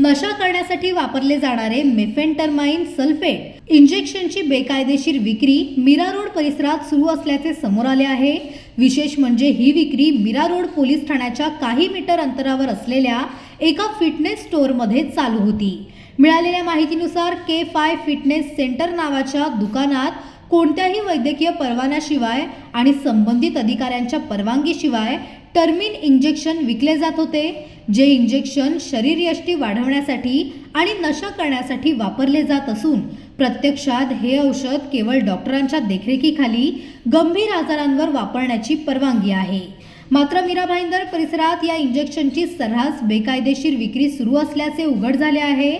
नशा करण्यासाठी वापरले जाणारे मेफेंटरमाइन सल्फेट इंजेक्शनची बेकायदेशीर विक्री मीरा रोड परिसरात सुरू असल्याचे समोर आले आहे. विशेष म्हणजे ही विक्री मीरा रोड पोलीस ठाण्याच्या काही मीटर अंतरावर असलेल्या एका फिटनेस स्टोअरमध्ये चालू होती. मिळालेल्या माहितीनुसार के फाय फिटनेस सेंटर नावाच्या दुकानात कोणत्याही वैद्यकीय परवान्याशिवाय आणि संबंधित अधिकाऱ्यांच्या परवानगीशिवाय टर्मिन इंजेक्शन विकले जात होते जे इंजेक्शन शरीरयष्टी वाढवण्यासाठी आणि नशा करण्यासाठी वापरले जात असून प्रत्यक्षात हे औषध केवळ डॉक्टरांच्या देखरेखीखाली गंभीर आजारांवर वापरण्याची परवानगी आहे. मात्र मीरा भाईंदर परिसरात या इंजेक्शनची सर्रास बेकायदेशीर विक्री सुरू असल्याचे उघड झाले आहे.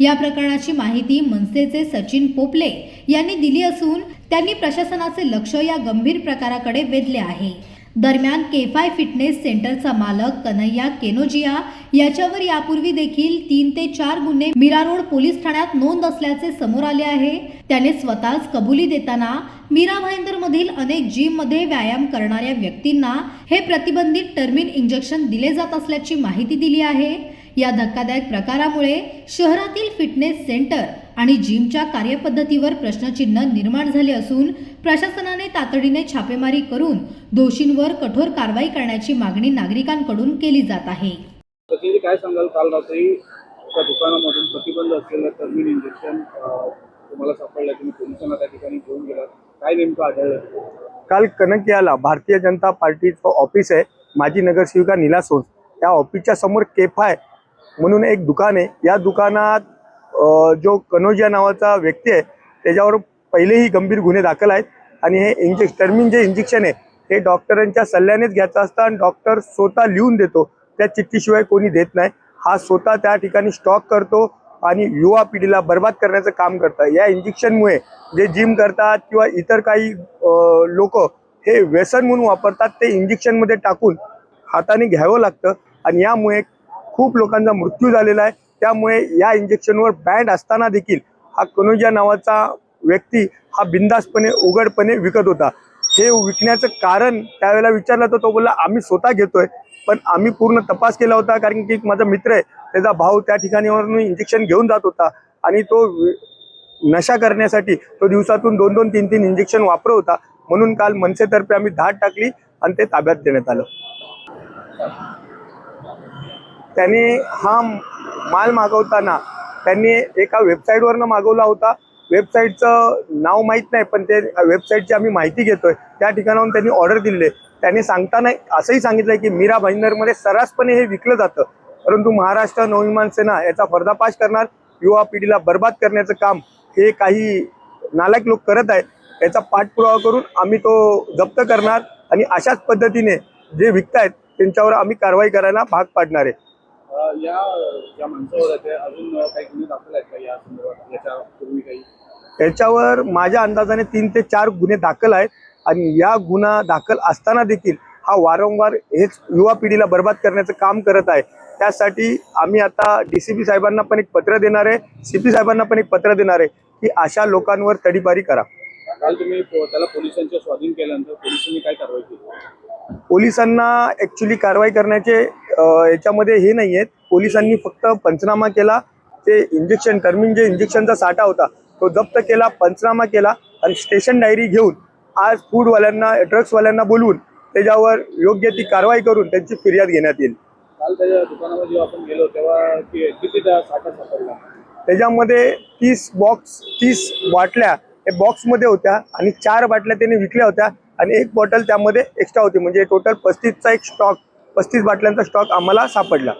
या प्रकरणाची माहिती मनसेचे सचिन पोपले यांनी दिली असून त्यांनी प्रशासनाचे लक्ष या गंभीर प्रकाराकडे वेधले आहे. दरम्यान केफाय फिटनेस सेंटरचा मालक कन्हैया केनोजिया याच्यावर यापूर्वी देखील तीन ते चार गुन्हे मीरा रोड पोलीस ठाण्यात नोंद असल्याचे समोर आले आहे. त्याने स्वतःच कबुली देताना मीरा भाईंदर मधील अनेक जिममध्ये व्यायाम करणाऱ्या व्यक्तींना हे प्रतिबंधित टर्मिन इंजेक्शन दिले जात असल्याची माहिती दिली आहे. या धक्कादायक प्रकारामुळे शहरातील फिटनेस सेंटर आणि जिमच्या कार्यपद्धतीवर प्रश्नचिन्ह निर्माण झाले असून प्रशासनाने तातडीने छापेमारी करून दोषींवर कठोर कारवाई करण्याची मागणी नागरिकांकडून केली जात आहे. काय सांगाल? काल रात्री दुकानामधून प्रतिबंध असलेलं टर्मिन इंजेक्शन तुम्हाला सापडलं तुम्ही पोलिसांना त्या ठिकाणी घेऊन गेलात. काय नेमकं आढळलं? काल कनकियाला भारतीय जनता पार्टीचं ऑफिस आहे माजी नगरसेविका नीला सोस त्या ऑफिसच्या समोर केफाय म्हणून एक दुकान आहे. या दुकानात जो कनोजिया नावाचा व्यक्ती आहे त्याच्यावर पहिलेही गंभीर गुन्हे दाखल आहेत. आणि हे इंजेक्श टर्मिन जे इंजेक्शन आहे हे डॉक्टरांच्या सल्ल्यानेच घ्यायचं असतं आणि डॉक्टर स्वतः लिहून देतो. त्या चिठ्ठीशिवाय कोणी देत नाही. हा स्वतः त्या ठिकाणी स्टॉक करतो आणि युवा पिढीला बर्बाद करण्याचं काम करतं या इंजेक्शनमुळे जे जिम करतात किंवा इतर काही लोक हे व्यसन म्हणून वापरतात ते इंजेक्शनमध्ये टाकून हाताने घ्यावं लागतं. आणि यामुळे खूप लोकांचा मृत्यू झालेला आहे. त्यामुळे या इंजेक्शनवर बँड असताना देखील हा कनुजा नावाचा व्यक्ती हा बिंदासपणे उघडपणे विकत होता. हे विकण्याचं कारण त्यावेळेला विचारलं तर तो बोलला आम्ही स्वतः घेतोय पण आम्ही पूर्ण तपास केला होता कारण की माझा मित्र आहे त्याचा भाऊ त्या ठिकाणीवरून इंजेक्शन घेऊन जात होता आणि तो नशा करण्यासाठी तो दिवसातून दोन दोन तीन तीन इंजेक्शन वापरत होता. म्हणून काल मनसेतर्फे आम्ही धाड टाकली आणि ते ताब्यात देण्यात आलं. त्याने हा माल मागवताना त्यांनी एका वेबसाईटवरनं मागवला होता. वेबसाईटचं नाव माहीत नाही पण ते वेबसाईटची आम्ही माहिती घेतोय. त्या ठिकाणाहून त्यांनी ऑर्डर दिले त्यांनी सांगताना असंही सांगितलंय की मीरा भाईंदरमध्ये सर्रासपणे हे विकलं जातं. परंतु महाराष्ट्र नवनिर्माण सेना याचा पर्दापाश करणार युवा पिढीला बर्बाद करण्याचं काम हे काही नालायक लोक करत आहेत. याचा पाठपुरावा करून आम्ही तो जप्त करणार आणि अशाच पद्धतीने जे विकतायत त्यांच्यावर आम्ही कारवाई करायला भाग पाडणार आहे. या ज्या माणसावर आहे ते अजून काही गुन्हे दाखल आहेत का या संदर्भात? याच्या पूर्वी काही? याच्यावर माझ्या अंदाजाने तीन ते चार गुन्हे दाखल आहेत आणि या गुन्हा दाखल असताना देखील हा वारंवार हेच युवा पिढीला बर्बाद करण्याचं काम करत आहे. त्यासाठी आम्ही आता डी सी पी साहेबांना पण एक पत्र देणार आहे सी पी साहेबांना पण एक पत्र देणार आहे की अशा लोकांवर तडीपारी करा. काल तुम्ही त्याला पोलिसांच्या स्वाधीन केल्यानंतर पोलिसांनी काय कारवाई केली? पोलिसांना ॲक्च्युली कारवाई करण्याचे याच्यामध्ये हे नाही आहेत पोलिसांनी फक्त पंचनामा केला ते इंजेक्शन टर्मिन जे इंजेक्शनचा साठा होता तो जप्त केला पंचनामा केला आणि स्टेशन डायरी घेऊन आज फूडवाल्यांना ड्रग्सवाल्यांना बोलवून त्याच्यावर योग्य ती कारवाई करून त्यांची फिर्याद घेण्यात येईल. काल त्याच्या दुकानामध्ये जेव्हा आपण गेलो तेव्हा कि- किती त्या साठा सापडला? त्याच्यामध्ये तीस बॉक्स तीस बाटल्या हे बॉक्समध्ये होत्या आणि चार बाटल्या त्यांनी विकल्या होत्या. आणि एक बॉटल त्यामध्ये एक्स्ट्रा होती. म्हणजे टोटल पस्तीसचा एक स्टॉक पस्तीस बाटल्यांचा स्टॉक आम्हाला सापडला.